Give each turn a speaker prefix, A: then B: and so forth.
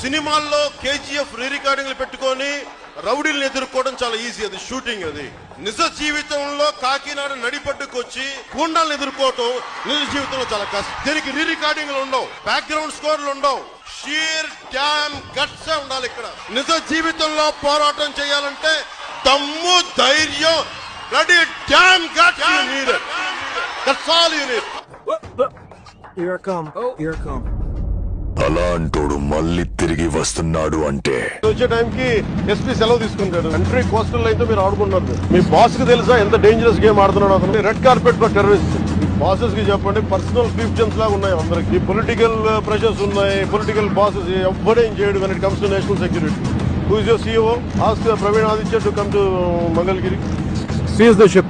A: సినిమాల్లో కేజీఎఫ్ రీ రికార్డింగ్లు పెట్టుకొని రౌడీలను ఎదుర్కోవడం చాలా ఈజీ అది షూటింగ్ అది. నిజ జీవితంలో కాకినాడ నడిపడ్డుకు వచ్చి ఎదుర్కోవటం నిజ జీవితంలో చాలా కష్టం. దీనికి రీ రికార్డింగ్లు ఉండవు బ్యాక్గ్రౌండ్ స్కోర్లు ఉండవు. షీర్ డ్యామ్ గట్స్ ఉండాలి ఇక్కడ. నిజ జీవితంలో పోరాటం చేయాలంటే దమ్ము ధైర్యం ready damn guts you need that's all you need
B: Here I come. Here I come.
C: అలాంటోడు మళ్ళీ తిరిగి వస్తున్నాడు అంటే.
A: వచ్చే టైంకి ఎస్పీ సెలవు తీసుకుంటాడు. కంట్రీ కోస్టల్ లైన్తో మీరు ఆడుకుంటున్నారు మీ బాస్కి తెలుసా ఎంత డేంజరస్ గేమ్ ఆడుతున్నాడు అతను? రెడ్ కార్పెట్ ఫర్ టెర్రరిస్ట్ బాసెస్కి చెప్పండి పర్సనల్ ఫిఫ్టన్స్ లాగా ఉన్నాయి అందరికి. పొలిటికల్ ప్రెషర్స్ ఉన్నాయి. పొలిటికల్ బాసెస్ ఎవ్వడేం చేయడు when it comes to national security who is your CO ask Praveen Aditya to come to Mangalagiri
B: Seize the ship.